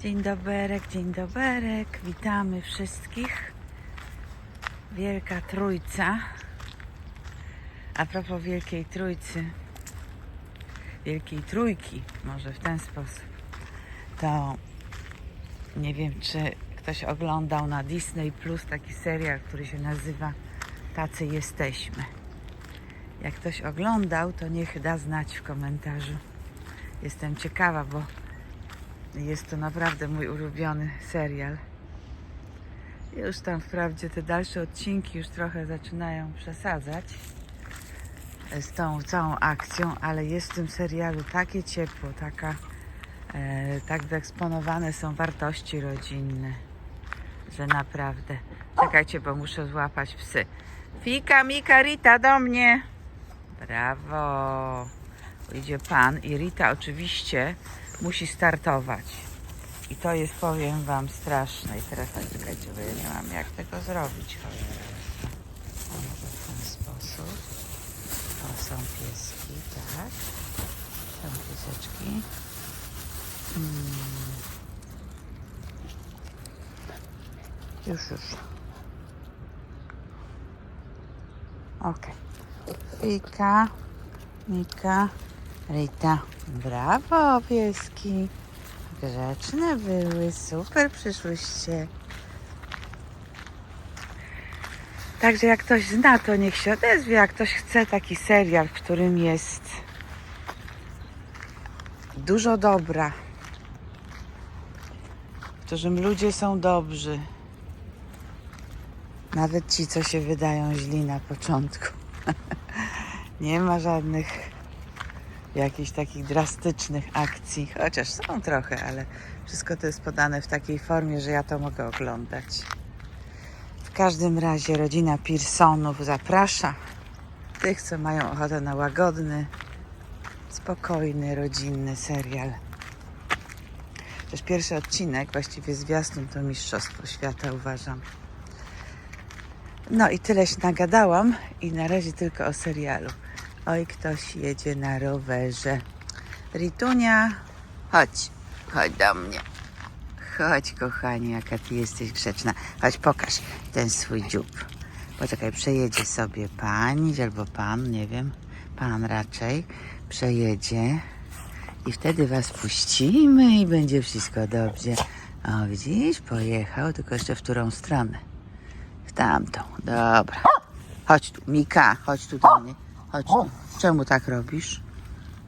Dzień doberek, dzień doberek. Witamy wszystkich. Wielka Trójca. A propos Wielkiej Trójcy, Wielkiej Trójki, może w ten sposób, to nie wiem, czy ktoś oglądał na Disney Plus taki serial, który się nazywa Tacy Jesteśmy. Jak ktoś oglądał, to niech da znać w komentarzu. Jestem ciekawa, bo jest to naprawdę mój ulubiony serial. Już tam wprawdzie te dalsze odcinki już trochę zaczynają przesadzać z tą całą akcją, ale jest w tym serialu takie ciepło, taka, e, tak wyeksponowane są wartości rodzinne, że naprawdę. Czekajcie, bo muszę złapać psy. Fika, Mika, Rita, do mnie! Brawo! Idzie pan i Rita oczywiście musi startować. I to jest, powiem Wam, straszne. I teraz tak, czekajcie, bo ja nie mam jak tego zrobić. Może w ten sposób. O, są pieski, tak. Są pieseczki. Hmm. Już, już. Okej. Fika, Mika, Rita. Brawo, pieski. Grzeczne były, super przyszłyście. Także jak ktoś zna, to niech się odezwie. Jak ktoś chce taki serial, w którym jest dużo dobra, w którym ludzie są dobrzy. Nawet ci, co się wydają źli na początku. Nie ma żadnych jakichś takich drastycznych akcji, chociaż są trochę, ale wszystko to jest podane w takiej formie, że ja to mogę oglądać. W każdym razie rodzina Pearsonów zaprasza tych, co mają ochotę na łagodny, spokojny, rodzinny serial. Przecież pierwszy odcinek, właściwie zwiastun, to Mistrzostwo Świata uważam. No i tyle się nagadałam i na razie tylko o serialu. Oj, ktoś jedzie na rowerze. Ritunia, chodź, chodź do mnie. Chodź, kochanie, jaka ty jesteś grzeczna. Chodź, pokaż ten swój dziób. Poczekaj, przejedzie sobie pani albo pan, nie wiem, pan raczej, przejedzie i wtedy was puścimy i będzie wszystko dobrze. O, widzisz, pojechał, tylko jeszcze w którą stronę? W tamtą, dobra. Chodź tu, Mika, chodź tu do mnie. Chodź tu. Czemu tak robisz?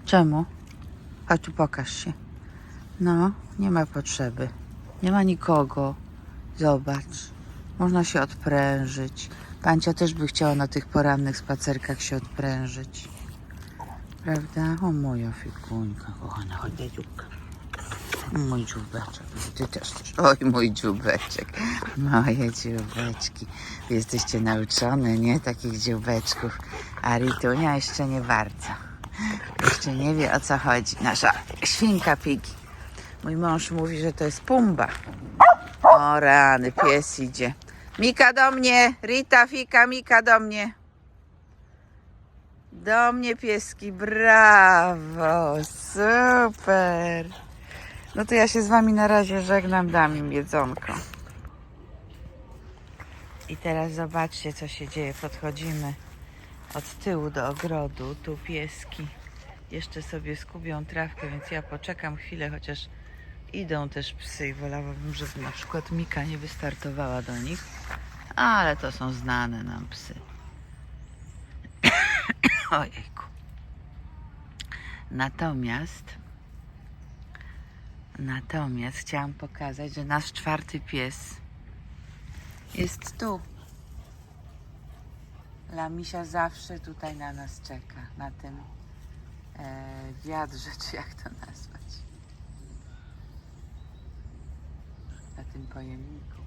Czemu? Chodź tu, pokaż się. No, nie ma potrzeby. Nie ma nikogo. Zobacz. Można się odprężyć. Pancia też by chciała na tych porannych spacerkach się odprężyć. Prawda? O moja fikuńka, kochana, chodź dzióbka. Mój dzióbeczek. Ty też. Oj, mój dzióbeczek. Moje dzióbeczki. Jesteście nauczone, nie? Takich dzióbeczków. A Ritunia jeszcze nie bardzo. Jeszcze nie wie o co chodzi. Nasza świnka Pigi. Mój mąż mówi, że to jest pumba. O rany, pies idzie. Mika do mnie. Rita, Fika, Mika do mnie. Do mnie pieski. Brawo. Super. No to ja się z wami na razie żegnam, dam im jedzonko. I teraz zobaczcie, co się dzieje. Podchodzimy od tyłu do ogrodu. Tu pieski jeszcze sobie skubią trawkę, więc ja poczekam chwilę, chociaż idą też psy i wolałabym, żeby na przykład Mika nie wystartowała do nich. Ale to są znane nam psy. Ojejku. Natomiast Natomiast chciałam pokazać, że nasz czwarty pies jest tu. Lamisia zawsze tutaj na nas czeka, na tym e, wiadrze, czy jak to nazwać. Na tym pojemniku.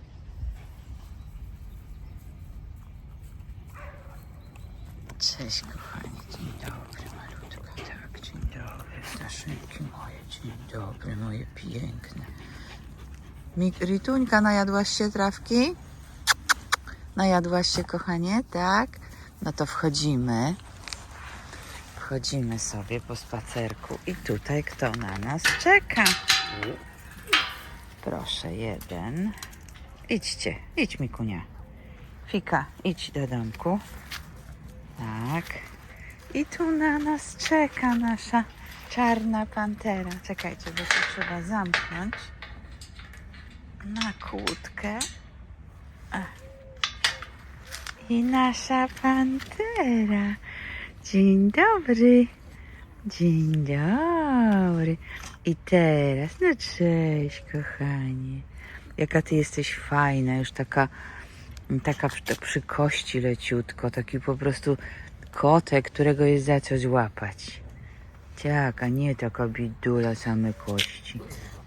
Cześć kochani, dzień dobry malutka, tak, dzień dobry, ptaszynki moje, dzień dobry, moje piękne. Rituńka, najadłaś się trawki? Najadłaś się, kochanie, tak? No to wchodzimy. Wchodzimy sobie po spacerku i tutaj kto na nas czeka? Proszę, jeden. Idźcie, idź Mikunia. Fika, idź do domku. Tak. I tu na nas czeka nasza czarna pantera. Czekajcie, bo to trzeba zamknąć. Na kłódkę. I nasza pantera. Dzień dobry. Dzień dobry. I teraz, no cześć, kochanie. Jaka ty jesteś fajna, już taka, taka przy- przy kości leciutko, taki po prostu kotek, którego jest za co złapać. Tak, a nie taka bidula, same kości.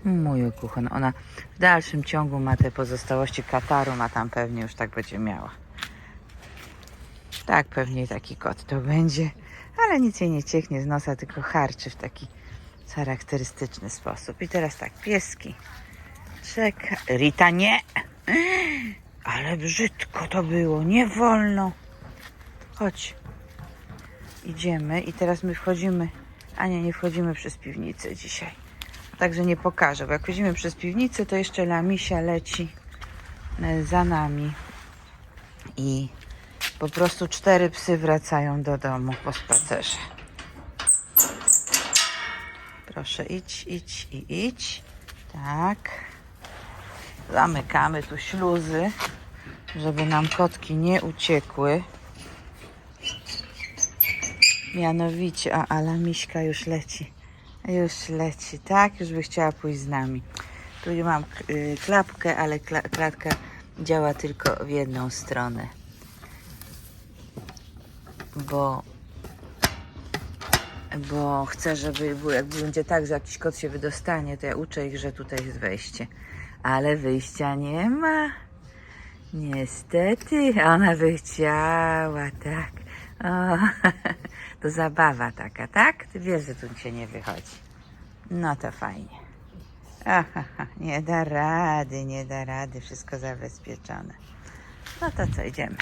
Moja kochana, ona w dalszym ciągu ma te pozostałości kataru, ma tam pewnie już tak będzie miała. Tak, pewnie taki kot to będzie, ale nic jej nie cieknie z nosa, tylko harczy w taki charakterystyczny sposób. I teraz tak, pieski. Czeka. Rita, nie! Ale brzydko to było, nie wolno. Chodź. Idziemy i teraz my wchodzimy. A nie, nie wchodzimy przez piwnicę dzisiaj. Także nie pokażę, bo jak wchodzimy przez piwnicę, to jeszcze Lamisia leci e, za nami. I po prostu cztery psy wracają do domu po spacerze. Proszę, idź, idź i idź. Tak. Zamykamy tu śluzy, żeby nam kotki nie uciekły. Mianowicie, a Ala Miśka już leci. Już leci, tak? Już by chciała pójść z nami. Tu mam y, klapkę, ale kla, klatka działa tylko w jedną stronę. Bo bo chcę, żeby jak będzie tak, że jakiś kot się wydostanie, to ja uczę ich, że tutaj jest wejście. Ale wyjścia nie ma. Niestety, ona by chciała, tak. O, to zabawa taka, tak? Ty wiesz, że tu się nie wychodzi. No to fajnie. Aha, nie da rady, nie da rady, wszystko zabezpieczone. No to co, idziemy.